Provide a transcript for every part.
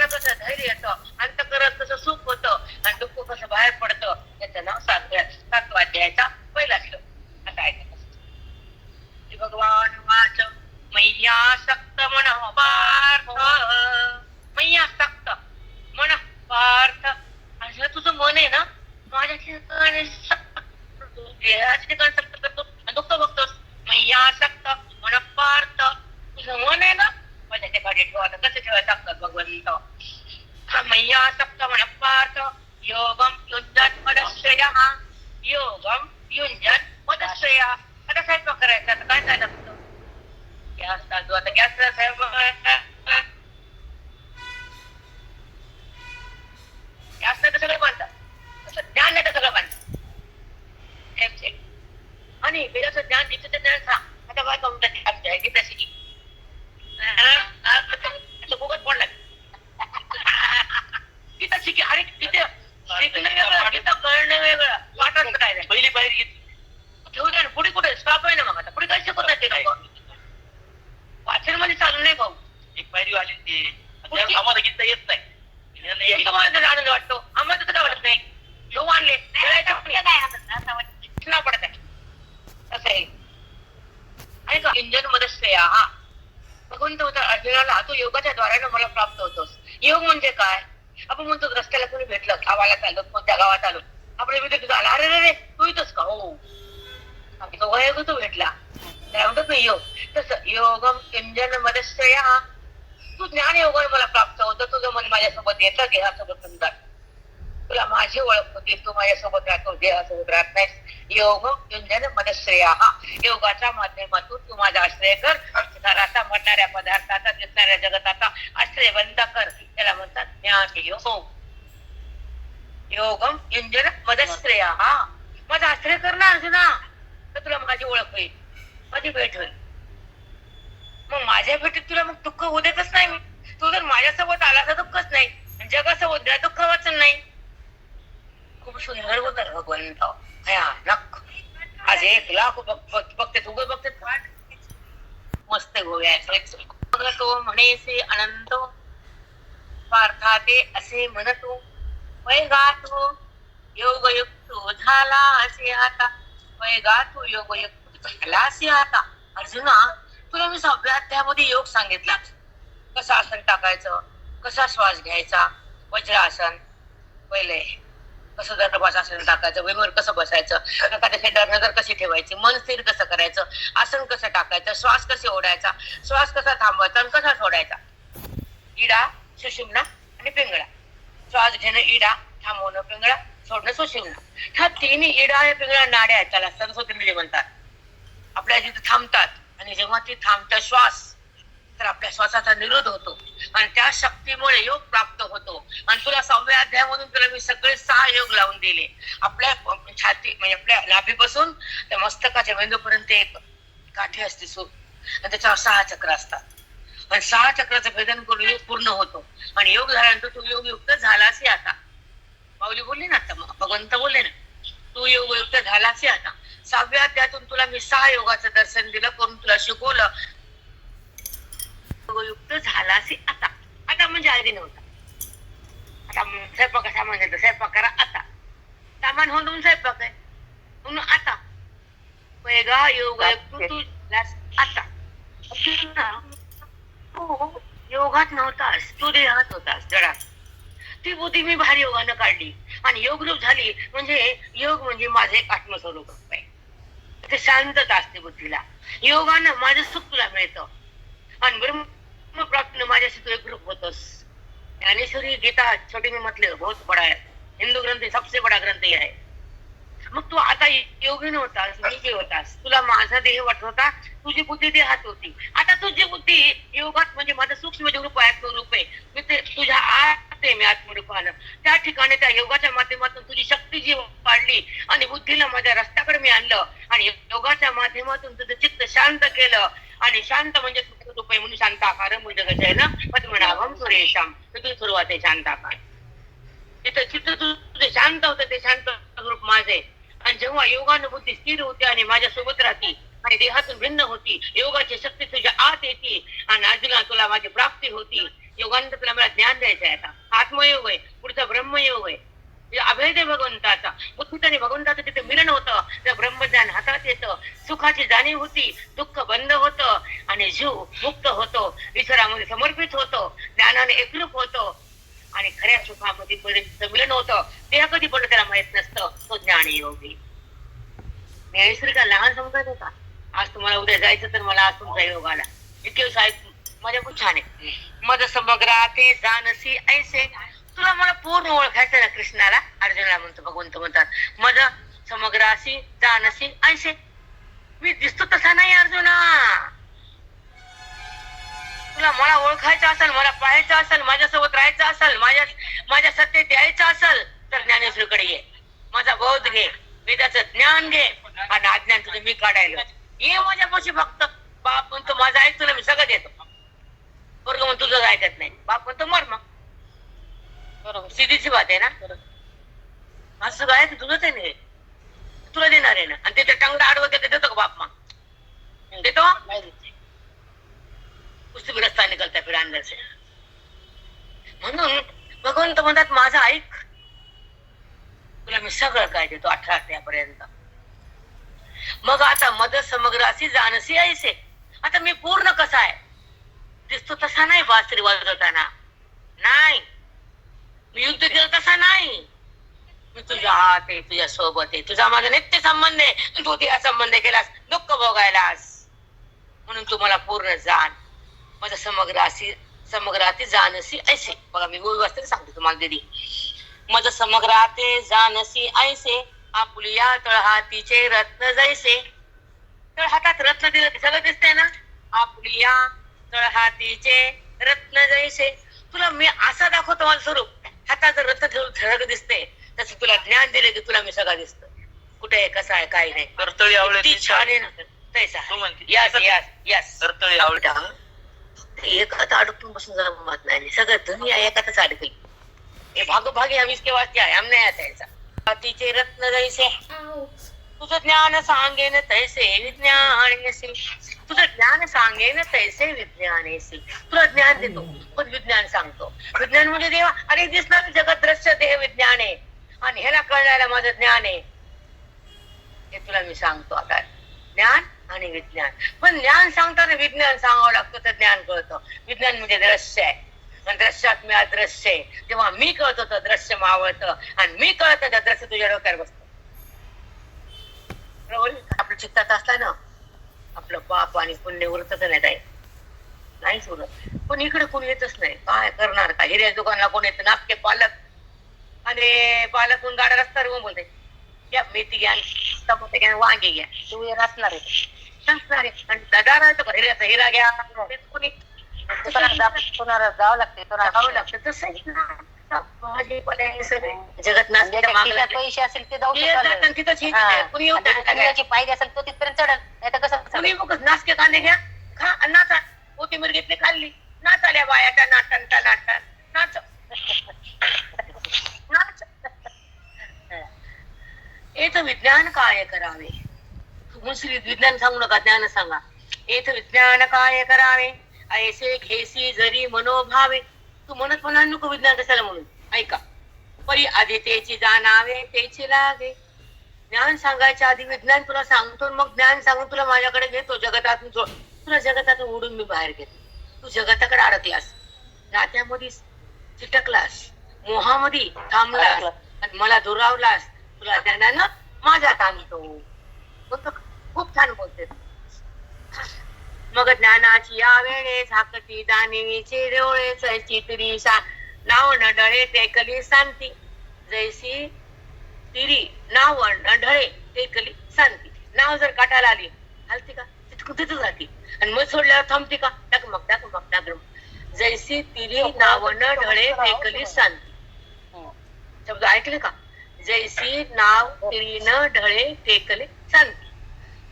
मनाला कसं धैर्य येतं अंतकरण कसं सुख होतं आणि दुःख कसं बाहेर पडतं. याचं नाव सातव्या सातवा अध्यायाचा पहिला श्लोक. आता ऐकत भगवान वाच मैया सक्त मन पार्थ. मैया सक्त मन पार्थ. आणि तुझं मन आहे ना? माझ्या ठिकाणी करतो. ठिकाणी सक्त करतो. आणि दुःख बघतोस. मैया सक्त मन पार्थ. तुझं मन आहे ना? माझ्या ठिकाणी ठेवा आता कसं ठेवायचं असतात भगवंत हा मैया सक्त मन पार्थ योगम युंजन मदश्रय योगम युंजन मदश्रय आता स्वयंपाक करायचा आता काय काय लागतं गॅस तांदूळ आता गॅसला स्वयंपाक गॅस तर सगळं बांधतात तसं ज्ञान नाही तर सगळं बांधतात Same, same. आणि वेदाचं ज्ञान तिचं ज्ञान सांग आता काय करून टाकी की तशी फुकट पडला तिथं शिकी अरे तिथे शिकणं वेगळं तिथं कळणं वेगळं वाटत काय नाही. पहिली बाहेर घेतली ठेवू द्या ना पुढे कुठे स्टॉप आहे ना मग आता पुढे काय शिकवतात ते लोक वाचनमध्ये चालू नाही भाऊ एक पायरी आली ते पुढची- त्या आम्हाला घेता येत नाही यांना एक यायचं. मला तरी आनंद वाटतो आम्हाला तसं काय वाटत नाही जो आणले खेळायचं पण नाही. नाव पडत आहे असं आहे आणि का इंजनमध्ये हा भगवंत होता अर्जुनाला तू योगाच्या द्वारानं मला प्राप्त होतोस योग म्हणजे काय आपण म्हणतो रस्त्याला कोणी भेटलं गावाला चाललो कोणत्या गावात आलो आपण विवेक तुझा आला अरे रे रे तू इथंच का? हो. आम्ही तो भेटला. त्याला म्हणतात ना योग. तस योगम किंजनमध्ये तू ज्ञान योगाने मला प्राप्त होतं. तुझं मन माझ्यासोबत येतं देहासोबत समजा तुला माझी ओळख होती. तू माझ्यासोबत राहतो देहासोबत राहत नाही योग किंजन मनश्रेय हा योगाच्या माध्यमातून तू माझा आश्रय कर. घराचा म्हणणाऱ्या पदार्थाचा दिसणाऱ्या जगताचा आश्रय बंद कर. त्याला म्हणतात ज्ञान योग. योगम युंजन मदश्रेय. हा. माझा आश्रय कर ना अर्जुना. तर तुला माझी ओळख होईल. माझी भेट होईल. मग माझ्या भेटीत तुला मग दुःख होऊ देतच नाही मी. तू जर माझ्यासोबत आला तर दुःखच नाही. जगासोबत द्या दुःख वाचन नाही. खूप सुंदर होत भगवंत भयानक आज एक लाख बघते तू बघते मस्त गोव्या तो म्हणेसे अनंत. पार्थाते असे म्हणतो. वय गातो योगयुक्त झाला असे आता. वय गातो योगयुक्त झाला असे आता. अर्जुना तुला मी सहाव्या अध्यायामध्ये योग सांगितला. कसं आसन टाकायचं? कसा श्वास घ्यायचा? वज्रासन. पहिले कसं आसन टाकायचं? वेगवेगळं कसं बसायचं? एखाद्या नजर कशी ठेवायची? मन स्थिर कसं करायचं? आसन कसं टाकायचं? श्वास कसे ओढायचा? श्वास कसा थांबवायचा? आणि कसा सोडायचा? इडा सुषुम्ना आणि पिंगळा. श्वास घेणं इडा. थांबवणं पिंगळा. सोडणं सुषुम्ना ह्या तिन्ही इडा आणि पिंगळा नाड्या आहेत. त्याला सरस्वती म्हणतात. आपल्या जिथे थांबतात आणि जेव्हा ती थांबतात श्वास तर आपल्या श्वासाचा निरोध होतो. आणि त्या शक्तीमुळे योग प्राप्त होतो. आणि तुला सहाव्या अध्यायामधून तुला मी सगळे सहा योग लावून दिले. आपल्या छाती म्हणजे आपल्या नाभीपासून त्या मस्तकाच्या मेंदूपर्यंत एक काठी असते सूर. आणि त्याच्यावर सहा चक्र असतात. आणि सहा चक्राचं भेदन करून योग पूर्ण होतो. आणि योग झाल्यानंतर तू योगयुक्त झालास आता. माऊली बोलली ना आता भगवंत बोलले ना तू योगयुक्त झालास आता. सहाव्या अध्यायातून तुला मी सहा योगाचं दर्शन दिलं करून तुला शिकवलं. योगयुक्त झालास आता. आता म्हणजे आधी नव्हता. आता स्वयंपाक कसा म्हणजे स्वयंपाक करा आता. सामान होऊन स्वयंपाक आहे. म्हणून आता. वेगा योगयुक्त तू झालास आता. तू योगात नव्हतास. तू देहात होतास जरा. ती बुद्धी मी भारी योगानं काढली. आणि योगरूप झाली म्हणजे योग म्हणजे माझे आत्मस्वरूप आहे. ते शांतता असते बुद्धीला. योगानं माझं सुख तुला मिळतं. आणि ब्रह्म माझ्याशी तू एकरूप होतोस. ज्ञानेश्वरी गीता छोटी मी म्हटले बहुत बडा आहे हिंदू ग्रंथ सबसे बडा ग्रंथही आहे. मग तू आता योगी नव्हतास योगी होतास. तुला माझा देह वाटत होता तुझी बुद्धी देहात होती. आता तुझी बुद्धी योगात म्हणजे माझं सूक्ष्म रूप आहे आत्मरूप आहे. मी ते तुझ्या आत आहे मी आत्मरूपानं त्या ठिकाणी त्या योगाच्या माध्यमातून तुझी शक्ती जी वाढली आणि बुद्धीला माझ्या रस्त्याकडे मी आणलं आणि योगाच्या माध्यमातून तुझं चित्त शांत केलं. आणि शांत म्हणजे रूप आहे म्हणून शांताकार म्हणजे गजायन पद्मनाभम सुरेशाम. तिथून सुरुवात आहे शांताकार. तिथं चित्त तुझं शांत होतं ते शांत रूप माझे आणि जेव्हा योगानुभूती बुद्धी स्थिर होते आणि माझ्या सोबत राहते आणि देहातून भिन्न होती योगाची शक्ती तुझ्या आत येते आणि अर्जुना तुला माझी प्राप्ती होती. योगानंतर तुला मला ज्ञान द्यायचं आहे आता. आत्मयोग आहे पुढचा ब्रह्मयोग आहे. म्हणजे अभेद भगवंताचा. मग ठिकाणी भगवंताचं तिथे मिलन होतं त्या ब्रह्मज्ञान हातात येतं. सुखाची जाणीव होती दुःख बंद होतं आणि जीव मुक्त होतो. ईश्वरामध्ये समर्पित होतो. ज्ञानाने एकरूप होतो. आणि खऱ्या सुखामध्ये पर्यंत मिलन होतं ते कधी पण त्याला माहीत नसतं तो ज्ञान योगी ज्ञानेश्वरी का लहान समजत होता. आज तुम्हाला उद्या जायचं तर मला आज तुमचा योग आला इतके साहेब माझ्या खूप छान आहे. मध समग्र ते जानसी ऐसे. तुला मला पूर्ण ओळखायचं ना कृष्णाला? अर्जुनाला म्हणतो भगवंत म्हणतात मद समग्रासी जानसी ऐसे. मी दिसतो तसा नाही अर्जुना. तुला मला ओळखायचं असेल मला पाहायचं असेल माझ्यासोबत राहायचं असेल माझ्या माझ्या सत्तेत यायचं असेल तर ज्ञानेश्वरीकडे ये. माझा बोध घे. वेदाचं ज्ञान घे. आणि अज्ञान तुझं मी काढायला ये माझ्यापाशी फक्त. बाप म्हणतो माझं ऐकतो ना मी सगळं देतो. वर्ग म्हणतो तुझं ऐकत नाही. बाप म्हणतो मर मग. बरोबर. सीधीची बात आहे ना? माझं सगळं आहे तुझंच आहे ना हे. तुला देणार आहे ना? आणि तिथे टंगडा आडवं देते का बाप मग? देत. उससे भी रस्ता निकलता फिर अंदर से। म्हणून भगवंत म्हणतात माझं ऐक. तुला मी सगळं काय देतो अठरा त्यापर्यंत मग आता मद समग्र अशी जानसी ऐसे. आता मी पूर्ण कसा आहे? दिसतो तसा नाही बासरी वाजवताना. नाही. मी युद्ध केलं तसा नाही. मी तुझ्या हात आहे तुझ्या सोबत आहे तुझा माझा नित्य संबंध आहे. तू त्या संबंध केलास दुःख भोगायलास. म्हणून तू मला पूर्ण जाण. माझं समग्रासी समग्राती जानसी ऐसे. बघा मी व्यवस्थित सांगते तुम्हाला दिदी. माझं समग्राते जानसी ऐसे आपुलिया तळहातीचे रत्न जैसे. तळहातात रत्न दिलं सगळं दिसतंय ना? आपुलिया तळहातीचे रत्न जैसे. तुला मी असा दाखवतो माझं स्वरूप. हातात रत्न ठेवून सगळं दिसते तसं तुला ज्ञान दिले की तुला मी सगळं दिसत. कुठे आहे कसं आहे काय नाही. छान आहे ना. तैसा. यस यस यस करतळी अडकून बसून जमत नाही. सगळं दुनिया एकातच अडकली. हे भागोभागी हम इसके वास्ते आहे हमने आता तिचे रत्न जैसे. तुझं ज्ञान सांगेन तैसे विज्ञान तुझं ज्ञान सांगेन तैसे विज्ञान तुला ज्ञान देतो पण विज्ञान सांगतो. विज्ञान म्हणजे देवा अरे दिसणार जगत दृश्य देह विज्ञान आहे. आणि ह्याला कळण्याला माझं ज्ञान आहे. हे तुला मी सांगतो आता. ज्ञान आणि विज्ञान. पण ज्ञान सांगताना विज्ञान सांगावं लागतं तर ज्ञान कळतं. विज्ञान म्हणजे दृश्य आहे. आणि दृश्यात मी अदृश्य आहे. तेव्हा मी कळत होतं दृश्य मावळतं. आणि मी कळतं त्या दृश्य तुझ्या डोक्यावर बसत. आपलं चित्तात असला ना आपलं पाप आणि पुण्य उरतच नाही ताई. नाहीच उरत. पण इकडे कोणी येतच नाही. काय करणार? का हिऱ्या दुकानला कोण येतं? नापके पालक. आणि पालक कोण गाड्या रस्त्यावर बोलते घ्या मेथी घ्या टमाटे घ्या वांगे घ्या. तू ये आहे. जावं लागते जावं लागतं लागले. पैसे असेल ते जाऊ ते येतात आणि तिथंच हे तिथे. कुणी येऊ द्या. शकतो पाहिजे असेल तो तिथपर्यंत चढल नाही तर कसं नाचके कांदे घ्या खा नाचा कोथिंबीर घेतली खाल्ली नाचाल्या बाया नाटन नाटन नाच नाच येथ विज्ञान काय करावे मुसली विज्ञान सांगू नका ज्ञान सांगा. येथ विज्ञान काय करावे? ऐसे घेसी जरी मनोभावे. तू म्हणत म्हणा नको विज्ञान कशाला म्हणून? ऐका. परी आधी त्याची जाणावे त्याची लागे. ज्ञान सांगायच्या आधी विज्ञान तुला सांगतो मग ज्ञान सांगून तुला माझ्याकडे घेतो जगतातून तुला जगतातून उडून मी बाहेर घेतो. तू जगताकडे अडकलास. नात्यामध्ये चिटकलास. मोहामध्ये थांबलास. आणि मला दुरावलास. तुला ज्ञानानं बोलतो का? खूप छान बोलते. मग ज्ञानाची या वेळे झाकती जाणीवीचे डोळे चैची तरी सा नाव नडळे टेकली शांती जैसी तिरी नाव नढळे टेकली शांती नाव जर काठाला आली हलती का? तिथे कुठेच जाते? आणि मग सोडल्यावर थांबते का? डगमग डगमग डगमग जैसी तिरी नाव ढळे टेकली शांती हम्म. शब्द ऐकले का? जैसी नाव तिरीनं ढळे टेकले शांती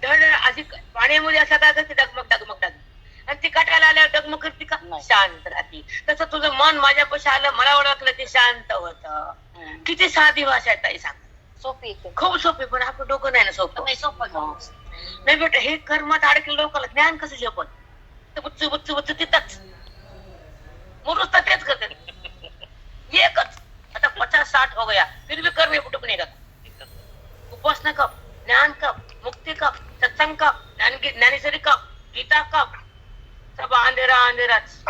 पाण्यामध्ये असं काय करते डगमग डगमग डगमग. आणि ती काठाला आल्यावर डगमग करते का. शांत राहते. तसं तुझं मन माझ्यापाशी आलं मला ओळखलं ते शांत होत. किती साधी भाषा आहे ताई सांग. सोपी खूप सोपी पण आपलं डोकं नाही ना सोपं. नाही सोपं. नाही बेटा हे कर्मात अडकलं लोकांना ज्ञान कसं झेपत ते बुच्चू बुच्चू बुच्चू तिथंच. मुरुस तर तेच करते. एकच. आता पचास साठ हो गया. फिर भी कर्म फुटुक नाही का उपासना कब ज्ञान कब मुक्ति कब सत्संग कब ज्ञान ज्ञानेश्वरी कब गीता कब सब अंधेरा अंधेराच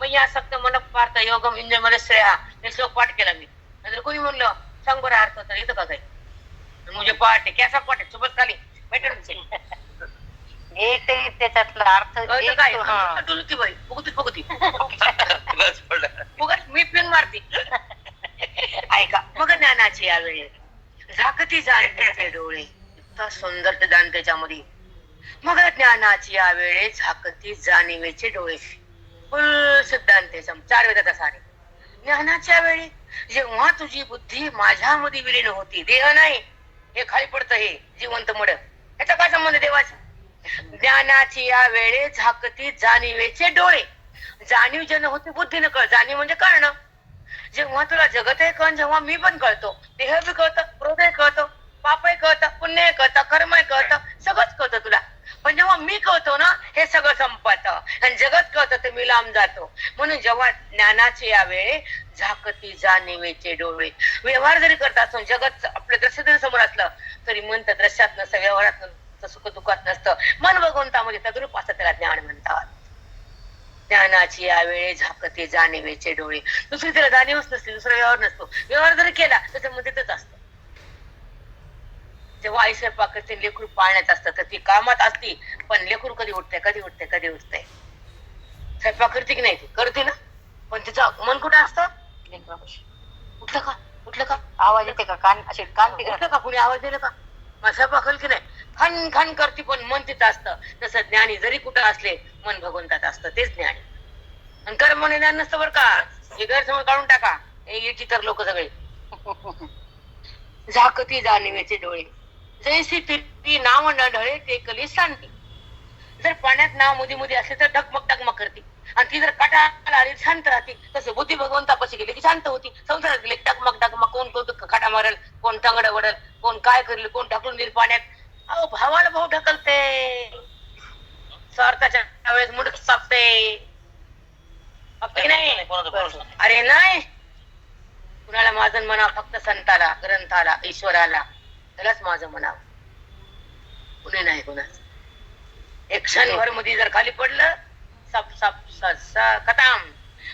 मग या सक्त मन पार्थ योगम इंद्रमध्ये श्रेया हे श्लोक पाठ केला मी. नंतर कोणी म्हणलं सांग बरं अर्थ तर येतं का काही मुझे पाठ आहे. कॅसा पाठ आहे? सोबत खाली. भेटेल एक ते त्याच्यातला अर्थ काय? तो- हा. डुलकी बाई. फुगती. फुगत. मी पिंग मारते. ऐका. मग ज्ञानाची यावेळी. झाकती जाणते डोळे. इतका सुंदर दान त्याच्यामध्ये. मग ज्ञानाची यावेळी झाकती जाणीवेचे डोळे. फुल सिद्धांत चार वेदाचा सारे. ज्ञानाच्या वेळी जेव्हा तुझी बुद्धी माझ्यामध्ये विलीन होती देह नाही हे खाली पडतं हे जिवंत मड याचा काय संबंध देवाचा? ज्ञानाची या वेळे झाकती जाणीवेचे डोळे. जाणीव जन होती बुद्धीनं कळ. जाणीव म्हणजे कळणं. जेव्हा तुला जगत आहे कळण जेव्हा मी पण कळतो. देह बी कळतं क्रोधही कळतो पापही कळतं पुण्यही कळतं कर्मही कळतं सगळंच कळतं तुला. पण जेव्हा मी कळतो ना हे सगळं संपत. आणि जगत कळतं ते मी लांब जातो. म्हणून जेव्हा ज्ञानाचे या वेळे झाकती जाणीवेचे डोळे. व्यवहार जरी करत असतो जगत आपलं दृश्य जरी समोर असलं तरी मन तर दृश्यात नसतं व्यवहारात नसतं सुख दुःखात नसतं. मन भगवंतामध्ये तद्रूप असतं त्याला ज्ञान म्हणतात. ज्ञानाची यावेळी झाकते जाणीवेचे डोळे. दुसरी त्याला जाणीवच नसते दुसरा व्यवहार नसतो. व्यवहार जरी केला त्याच्यामध्ये तेच असतं. जेव्हा आई स्वयंपाक करते लेकरू पाळण्यात असतं तर ती कामात असती पण लेकरू कधी उठते कधी उठते कधी उठते. स्वयंपाक करते की नाही ती? करते ना. पण तिचं मन कुठं असतं? उठलं का? उठलं का? आवाज येते का? कान असे कान उठलं का? कुणी आवाज दिला का? असं स्वयंपाक की नाही? खन खन करते पण मन तिथं असतं. तसं ज्ञानी जरी कुठं असले मन भगवंतात असतं. तेच ज्ञानी. आणि कर्म ज्ञान नसतं बरं का? हे गैरसमज काढून टाका. येची तर लोक सगळे. झाकती जाणीवेचे डोळे. जैसी ती नाव न ढळे ते कली सांगते जर पाण्यात नाव मुदी मुदी असले तर ढकमक डगमग करते. आणि ती जर काटाला आली शांत राहते. तसं बुद्धी भगवंतापाशी गेली की शांत होती. संसारात गेले की डगमग डगमग. कोण कोण खाटा मारल कोण टंगड वडल कोण काय करेल कोण ढकलून देईल पाण्यात. अहो भावाला भाऊ ढकलते. स्वार्थाच्या वेळेस मुडक सापते. अरे नाही. कुणाला माझं म्हणा फक्त संताला ग्रंथाला ईश्वराला. त्यालाच माझं म्हणावं. कुणी नाही कुणाचं. एक क्षणभरमध्ये जर खाली पडलं सप सप स-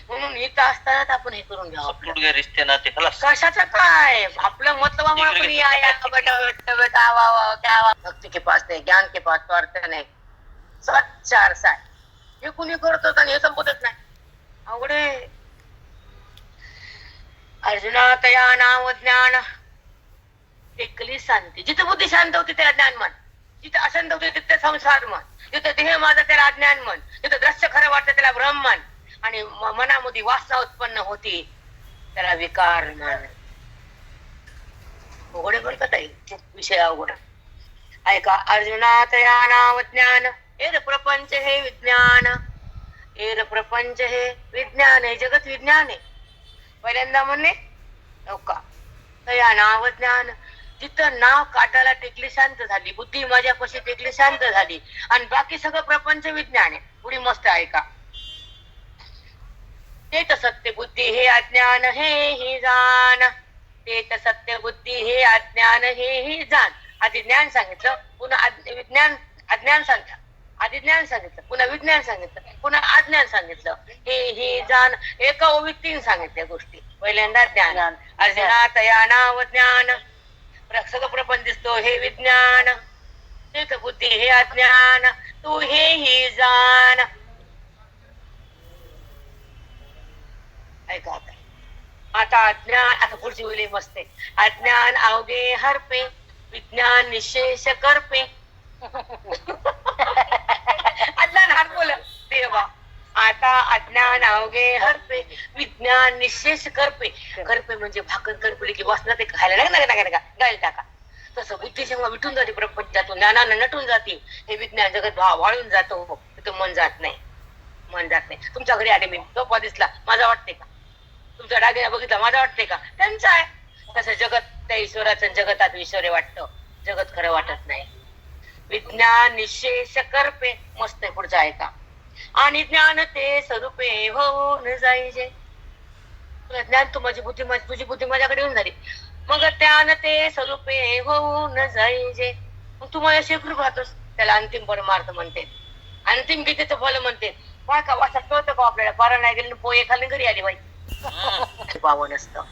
म्हणून इथं असतानाच आपण हे करून घ्यावं आपलं. रिश्ते नाते खलास. कशाचं काय? आपलं मतलबामुळे बेटा बेटा बेटा वा वा क्या वा भक्ति के पास नाही ज्ञान के पास स्वार्थ नाही. सच्चा आरसा आहे हे कुणी करतो आणि हे संपतच नाही. अवघडे अर्जुना तया नाव ज्ञान. एकली शांती. जिथे बुद्धी शांत होती त्याला ज्ञान मन. जिथे अशांत होते तिथे संसार मन जिथे देह माझा त्याला अज्ञान मन जिथे दृश्य खरं वाटतं त्याला भ्रम मन आणि मनामध्ये वासना उत्पन्न होती. त्याला विकार मन अवघड आहे विषय अवघड ऐका अर्जुना तया नाव ज्ञान. एर प्रपंच हे विज्ञान. एर प्रपंच हे विज्ञान आहे जगत विज्ञान आहे. पहिल्यांदा म्हणणे हो का? तया नाव ज्ञान. जिथं नाव काटाला टेकली शांत झाली बुद्धी माझ्यापाशी टेकली शांत झाली आणि बाकी सगळं प्रपंच विज्ञान आहे. पुढे मस्त ऐका ते तर सत्य बुद्धी हे अज्ञान हे ही जाण. ते तर सत्य बुद्धी हे अज्ञान हे ही जाण. आधी ज्ञान सांगितलं पुन्हा विज्ञान अज्ञान सांगितलं. आधी ज्ञान सांगितलं पुन्हा विज्ञान सांगितलं पुन्हा अज्ञान सांगितलं. हे ही जाण एका ओवीत तीन सांगितल्या गोष्टी. पहिल्यांदा ज्ञान. अर्जुना तया नाव ज्ञान. रक्षक सगळं प्रपंच दिसतो हे विज्ञान. तर बुद्धी हे अज्ञान तू हे ही जाण. ऐका आता. आता अज्ञान आता पुढची बोली मस्त. अज्ञान अवघे हरपे विज्ञान निशेष करपे. अज्ञान हरपल देवा. आता अज्ञान अवघे हरपे विज्ञान निशेष करपे. करपे. म्हणजे भाकर करपली की वासना ते खायला. नका नका नका गायला टाका. तसं बुद्धी जेव्हा विटून जाते प्रपंचातून ज्ञानानं नटून जाते. हे विज्ञान जगत भाव वाळून जातो. तिथं मन जात नाही. मन जात नाही. तुमच्या घरी आले मी. झोपा दिसला. माझा वाटते का? तुमचा डागिना बघितला. माझा वाटते का? त्यांचा आहे. तसं जगत त्या ईश्वराचं जगतात ईश्वरे वाटतं. जगत खरं वाटत नाही. विज्ञान निशेष करपे. मस्त आहे पुढचा आहे का? आणि ज्ञान ते स्वरूपे होऊन जाईजे. तुला ज्ञान तू माझी बुद्धी माझी तुझी बुद्धी माझ्याकडे येऊन झाली. मग ज्ञान ते स्वरूपे होऊन जाईजे. मग तू माझ्या शेकडून राहतोस. त्याला अंतिम परमार्थ म्हणते. अंतिम गीतेचं फल म्हणते. काय का वाचा कळतं का आपल्याला? पारा नाही गेली पोहे खाली घरी आली बाई. पावन असतं.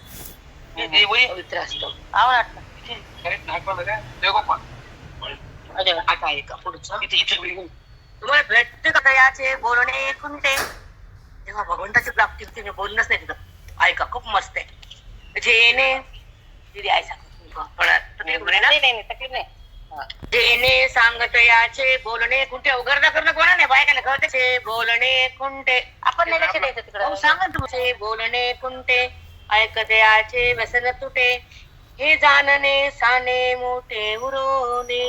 पवित्र असतं. आवडतं अरे आता ऐका पुढचं? इथे इथे वही. तुम्हाला भेटते का याचे? बोलणे कोणते तेव्हा भगवंताची प्राप्ती होती मी बोलणंच नाही तिथं. ऐका खूप मस्त आहे. जेने दिदी आई सांगत नाही नाही नाही, तकलीफ नाही. हा. जेने सांगत याचे बोलणे कुंठे उघडता करणं कोणा नाही बायकाला कळते बोलणे कुंठे आपण नाही लक्ष द्यायचं हो तिकडं सांगा तुमचे बोलणे कुंठे ऐकते याचे व्यसन तुटे. हे जाणणे साने मोठे उरोने.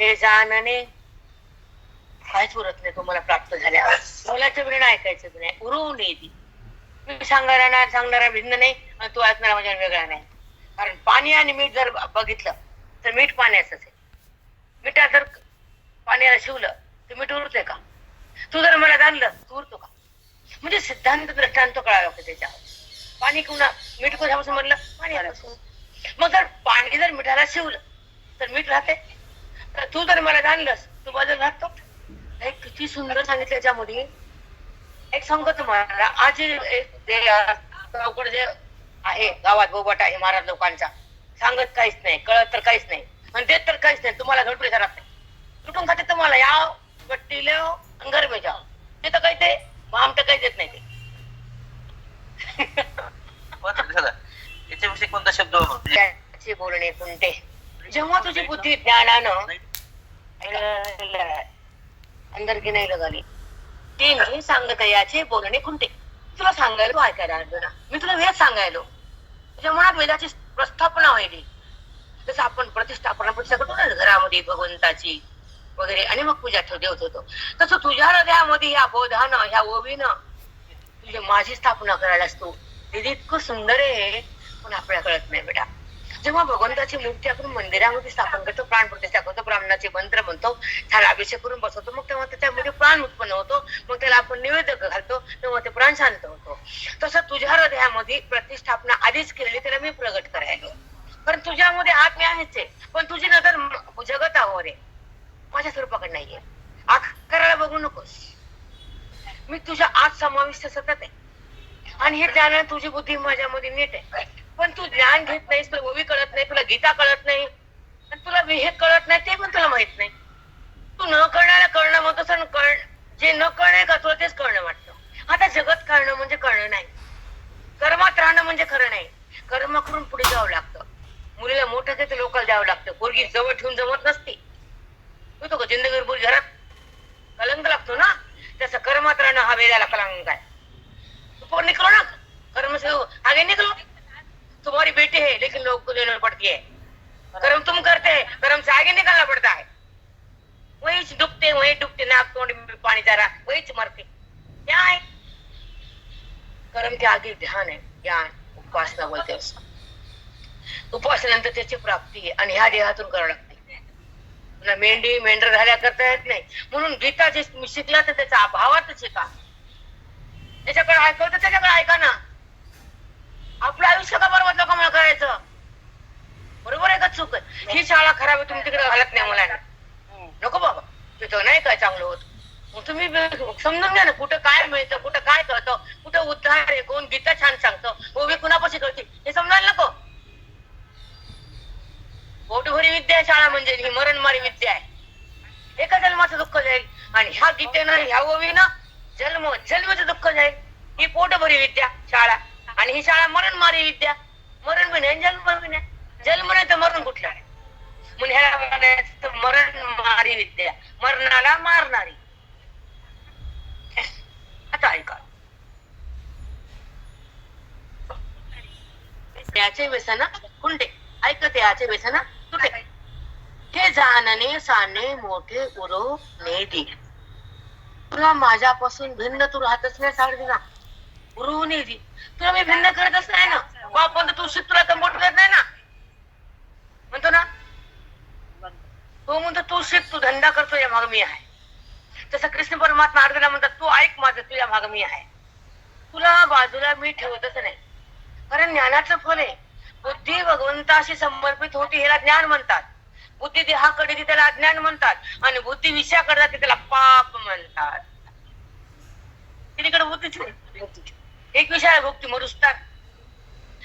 हे जाणणे काहीच उरत नाही तुम्हाला प्राप्त झाल्या बोलायचं विण ऐकायचं नाही. नाही नये ती. मी सांगायला ना सांगणारा भिन्न नाही आणि तू ऐकणारा म्हणजे वेगळा नाही. कारण पाणी आणि मीठ जर बघितलं तर मीठ पाण्याचंच आहे. मिठा जर पाण्याला शिवलं तर मीठ उरतंय का? तू जर मला जाणलं तू उरतो का? म्हणजे सिद्धांत दृष्टांत कळावा लागतो त्याच्यावर. पाणी कुणा मीठ कशापासून म्हणलं पाण्यापासून. मग जर पाणी जर मिठाला शिवलं तर मीठ राहते तर तू जर मला जाणलंस तू बदल राहतो किती सुंदर सांगितलं याच्यामध्ये. एक सांगतो तुम्हाला आज जे गावकडे आहे गावात बोबट आहे महाराज लोकांचा सांगत काहीच नाही कळत तर काहीच नाही आणि देत तर काहीच नाही तुम्हाला झोडपडी घरात नाही. कुठून खाते तुम्हाला? या पट्टी लो गरमे जाओ. ते तर काही ते? आम तर काही देत नाही ते. याच्याविषयी कोणता शब्द त्याचे बोलणे कोणते जेव्हा तुझी बुद्धी ज्ञानानं अंदर की नाही लगाली. ते नाही सांगत याचे बोलणे खुंटे. तुला सांगायला तू ऐकायला अर्जुना मी तुला वेद सांगायलो. तुझ्या मनात वेदाची प्रस्थापना व्हायली. जसं आपण प्रतिष्ठापना प्रतिष्ठा करतो घरामध्ये भगवंताची वगैरे आणि मग पूजा ठेव देवत होतो. तसं तुझ्या हृदयामध्ये ह्या बोधानं ह्या ओवीनं तुझी माझी स्थापना करायला असतो. हे इतकं सुंदर आहे पण आपल्याला कळत नाही बेटा. जेव्हा भगवंताची मूर्ती आपण मंदिरामध्ये स्थापन करतो प्राण प्रतिष्ठा करतो ब्राह्मणाचे मंत्र म्हणतो त्याला अभिषेक करून बसवतो मग तेव्हा त्याच्यामध्ये प्राण उत्पन्न होतो मग त्याला आपण निवेदक घालतो तेव्हा ते प्राण शांत होतो. तसं तुझ्या हृदयामध्ये प्रतिष्ठापना आधीच केलेली त्याला मी प्रगट करायलो. कारण तुझ्यामध्ये आत्म्य आहेच आहे पण तुझी नजर जगतावर आहे. माझ्या स्वरूपाकडे नाहीये. आकाराला बघू नकोस. मी तुझ्या आत समाविष्ट सतत आहे. आणि हे ज्ञान तुझी बुद्धी माझ्यामध्ये नीट आहे. पण तू ज्ञान घेत नाहीस तुला ओवी कळत नाही तुला गीता कळत नाही आणि तुला विहेक कळत नाही ते पण तुला माहीत नाही. तू न करण्याला कळणं मग तसं कळ जे न कळणे का तुला तेच कळणं वाटतं. आता जगत कळणं म्हणजे कळणं नाही. कर्मात राहणं म्हणजे खरं नाही. कर्म करून पुढे जावं लागतं. मुलीला मोठं ते लोकल द्यावं लागतं. पोरगी जवळ ठेवून जमत नसते. होतो का? जिंदगीर पुरी घरात कलंक लागतो ना? त्याचं कर्मात राहणं हा वेदाला कलंक आहे. पोर निकलो ना? कर्म से आगे निकलो. हमारी बेटी है लेकिन लोग को देना पड़ती है। कर्म तुम करते हैं कर्म से आगे निकलना पड़ता है। वही डूबते वही डूबते नाक तोड़ में पानी जा रहा वही मरते क्या है। कर्म के आगे ध्यान है ज्ञान उपासना बोलते हैं उसको। उपासनेनंतर त्याची प्राप्ती आहे आणि ह्या देहातून करावं लागते तुला मेंढी मेंढर झाल्या करता येत नाही। म्हणून गीता जे शिकला तर त्याचा अभावात शिका। त्याच्याकडे ऐकवतं त्याच्याकडे ऐका ना आपलं आयुष्य का बरोबर लोकांना करायचं? बरोबर आहे का चूक? आहे ही शाळा खराब आहे तुम्ही तिकडे घालत नाही मुलांना. नको बाबा. तिथं नाही काय चांगलं होत? मग तुम्ही समजून घ्या ना कुठं काय मिळतं कुठं काय कळतं कुठं उद्धार आहे कोण गीता छान सांगतं ओवी कुणापाशी कळते? हे समजायला नको. पोटभरी विद्या शाळा म्हणजे ही मरणमारी विद्या आहे. एका जन्माचं दुःख जाईल आणि ह्या गीतेनं ह्या ओवीनं जन्म जन्माचं दुःख जाईल. ही पोटभरी विद्या शाळा. आणि ही शाळा मरण मारी विद्या. मरण बी नाही जन्म बी नाही. जन्म नाही तर मरण कुठलं आहे? म्हणून ह्याला म्हणायचं मरण मारी विद्या. मरणाला मारणारी. आता ऐका. त्याचे व्यसन कुंडे? ऐक त्याचे व्यसन तुटे हे जाणणे साने मोठे उरो नेदी तुला माझ्यापासून भिन्न तू राहतच नाही साडे ना उरू नेदी मी भिन्न करतच नाही ना? बापन तू शिक तुला कम्पोर्ट करत नाही ना? म्हणतो ना? तो म्हणतो तू शिक तू धंदा करतो या माग मी आहे. तसं कृष्ण परमात्मा अर्जुना म्हणतात तू ऐक माझं तुझ्या माग मी आहे. तुला बाजूला मी ठेवतच नाही. कारण ज्ञानाचं फल आहे. बुद्धी भगवंताशी समर्पित होती ह्याला ज्ञान म्हणतात. बुद्धी देहाकडे त्याला अज्ञान म्हणतात. आणि बुद्धी विषयाकडे जाते त्याला पाप म्हणतात. तिकडे बुद्धीच नाही. एक विषय भक्ती मरुसतात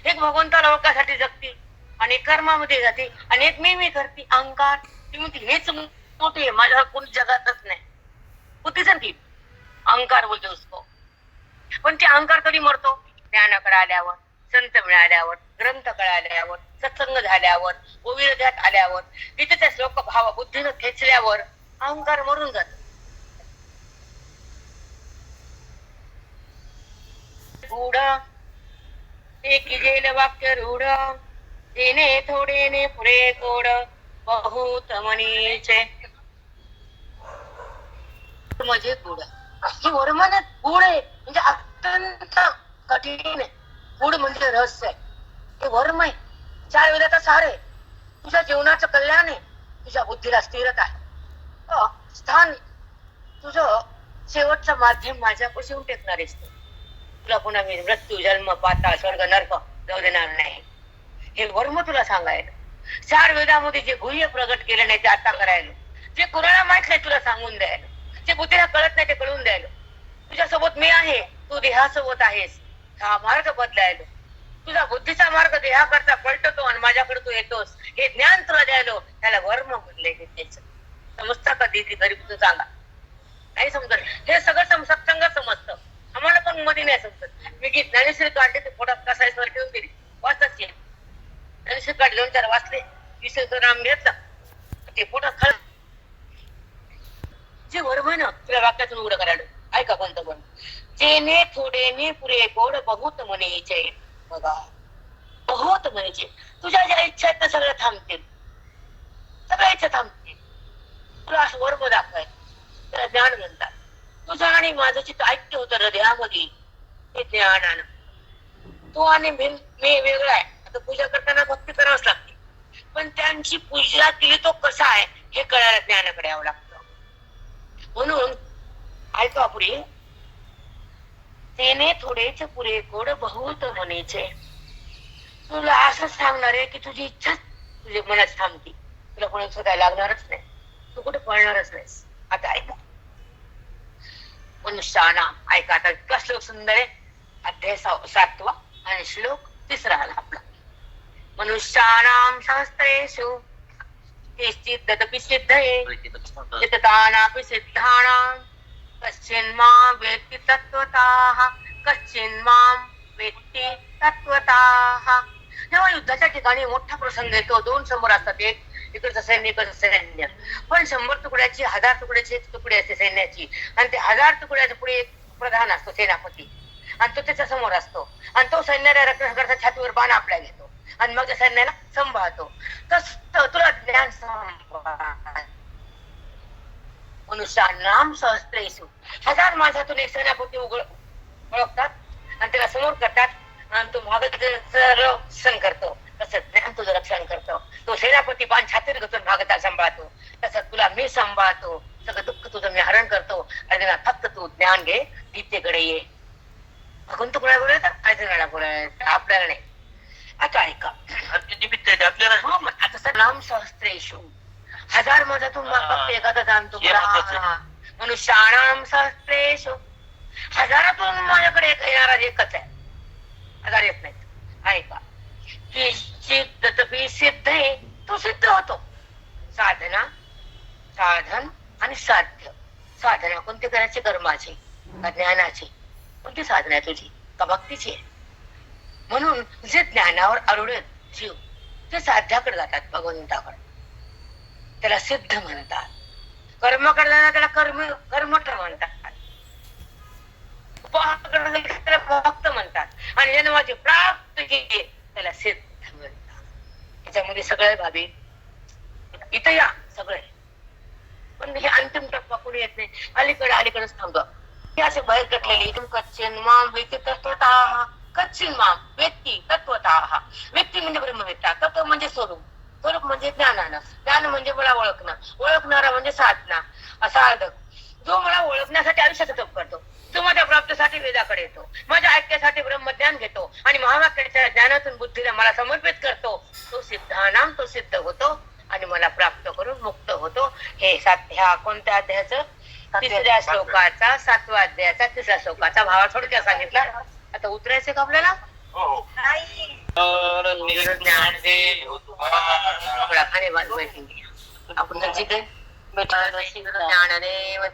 एक भगवंताला ओळखासाठी जगती आणि एक कर्मामध्ये जाते आणि एक मी मी करते अहंकार ती हेच मोठे माझ्या कोणी जगातच नाही. होती की अहंकार बोलते उसको. पण ते अहंकार कधी मरतो? ज्ञानाकडे आल्यावर संत मिळाल्यावर ग्रंथ कळाल्यावर सत्संग झाल्यावर विरोधात आल्यावर तिथे त्या श्लोक भाव बुद्धीनं खेचल्यावर अहंकार मरून जातो. एकी जेल वाक्य रूढ. तेणे थोडे ने पुरे कोड बहुत मनीचे. म्हणजे गुड ही वर्मन गुड आहे. म्हणजे अत्यंत कठीण आहे. गुड म्हणजे रहस्य आहे. हे वर्म आहे. चार वेदाचा सार आहे. तुझ्या जीवनाचं कल्याण आहे. तुझ्या बुद्धीला स्थिरता आहे. स्थान तुझं शेवटचं माध्यम माझ्यापाशी येऊन टेकणार असतं. तुला पुन्हा मी मृत्यू जन्म पाताळ स्वर्ग नर्क जाऊ देणार नाही. हे वर्म तुला सांगायला. चार वेदामध्ये जे गुह्य प्रगट केले नाही ते आता करायला. जे कुणाला माहीत नाही तुला सांगून द्यायला. जे बुद्धीला कळत नाही ते कळून द्यायला. तुझ्या सोबत मी आहे तू देहासोबत आहेस. हा मार्ग बदलायलो. तुझा बुद्धीचा मार्ग देहाकरता पलटतो आणि माझ्याकडे तू येतोस. हे ज्ञान तुला द्यायलो. त्याला वर्म म्हणले त्याच. समजता कधी ती गरीब तू सांगा. नाही समजत. हे सगळं सम सत्संग समजतं. आम्हाला पण मध्ये नाही समजत. मी गीत ज्ञानेश्वर काढले ते पोटात कसायचं ठेवून दिली वाचताच येईल ज्ञानेश्वर काढले दोन चार वाचले. विसरचं नाम घेतलं. ते पोटात खळ जे वर्म ना तुला वाक्यातून उघडं करायला. ऐका कोणतं पण. जेने थोडेने पुरे गोड बहुत मनेचे बघा. बहुत म्हणेचे तुझ्या ज्या इच्छा आहेत त्या सगळ्या थांबतील. सगळ्या इच्छा थांबतील. तुला असं वर्म दाखवाय त्याला ज्ञान म्हणतात. तुझं आणि माझं चित्त ऐक्य होतं हृदयामध्ये. ते ज्ञानानं. तो आणि मी वेगळा आहे. आता पूजा करताना भक्ती करावंच लागते. पण त्यांची पूजा केली तो कसा आहे हे कळायला ज्ञानाकडे यावं लागतं. म्हणून ऐका पुढे. तेने थोडेच पुरे गोड बहुत म्हणेचे तुला असंच सांगणार आहे की तुझी इच्छाच तुझ्या मनात थांबती. तुला कोणी शोधायला लागणारच नाही. तू कुठे पळणारच नाहीस. आता ऐका. मनुष्याना ऐका इतका श्लोक सुंदर आहे अध्याय सातवा आणि श्लोक तिसरा आला आपला मनुष्यानाम शास्त्रेषु केश्चित् ददपि सिद्धये चित्तानापि सिद्धानां कश्चिन्मां वेत्ति तत्त्वताः कश्चिन्मां वेत्ति तत्त्वताः जेव्हा युद्धाच्या ठिकाणी मोठा प्रसंग येतो दोन समोर असतात एक इकडचं सैन्य इकडचं सैन्य. पण शंभर तुकड्याची हजार तुकड्याची तुकडी असते सैन्याची. आणि ते हजार तुकड्याच्या पुढे एक प्रधान असतो सेनापती. आणि तो त्याच्यासमोर असतो. आणि तो सैन्याला रक्षणाकरता छातीवर बाण आपल्या घेतो. आणि मग त्या सैन्याला सांभाळतो. तस तुला ज्ञान सांभाळ मनुष्यानाम सहस्त्रेषु हजार माणसातून एक सेनापती उघड ओळखतात. आणि त्याला समोर करतात. आणि तो भागत रक्षण करतो. तसं ज्ञान तुझं रक्षण करतो. तो सेनापती पान छातीर घेतो भागता सांभाळतो. तसं तुला मी सांभाळतो. सगळं दुःख तुझं मी हरण करतो. अर्जुना फक्त तू ज्ञान घे गीतेकडे ये. भगवंत कुणाला बोलायचं? अर्जुनाला बोलायचं. आपल्याला नाही. आता ऐका. आपल्याला. हो आता सर नाम सहस्त्रेषु हजार मधातून हा. फक्त एखादा जाणतो. मनुष्याणाम सहस्त्रेषु हजारातून माझ्याकडे येणारा एकच आहे. हजार येत नाहीत. ऐका. की सिद्ध सिद्ध आहे तो सिद्ध होतो. साधना साधन आणि साध्य. साधना कोणती करायची? कर्माची का ज्ञानाची? कोणती साधना आहे तुझी? का भक्तीची आहे? म्हणून जे ज्ञानावर आरूढ जीव ते साध्याकडे जातात भगवंताकडे त्याला सिद्ध म्हणतात. कर्म करताना त्याला कर्म कर्मठ म्हणतात. उपहार करताना त्याला भक्त म्हणतात. आणि जन्माची प्राप्त केली त्याला सिद्ध त्याच्यामध्ये सगळे भाभी इथं या सगळे. पण हे अंतिम टप्पा कोणी येत नाही. अलीकडे अलीकडेच थांबतो हे असे बाहेर कटलेली. कच्चिन माम व्यक्ती तत्वता कच्चिन माम व्यक्ती तत्वतः व्यक्ती म्हणजे ब्रह्मवेत्ता. तत्व म्हणजे स्वरूप. स्वरूप म्हणजे ज्ञानानं. ज्ञान म्हणजे मला ओळखणं. ओळखणारा म्हणजे साधना. साधक जो मला ओळखण्यासाठी आयुष्याचा तप करतो. जो माझ्या प्राप्तीसाठी वेदाकडे येतो माझ्या ऐक्यासाठी ब्रह्मज्ञान घेतो आणि महावाक्याच्या ज्ञानातून बुद्धीला मला समर्पित करतो तो सिद्धानाम तो सिद्ध होतो आणि मला प्राप्त करून मुक्त होतो हे सात ह्या कोणत्या अध्यायाचं तिसऱ्या श्लोकाचा सातवा अध्यायाचा तिसऱ्या श्लोकाचा भावा थोडक्यात सांगितला आता उतरायचं का आपल्याला आपण ज्ञानदेव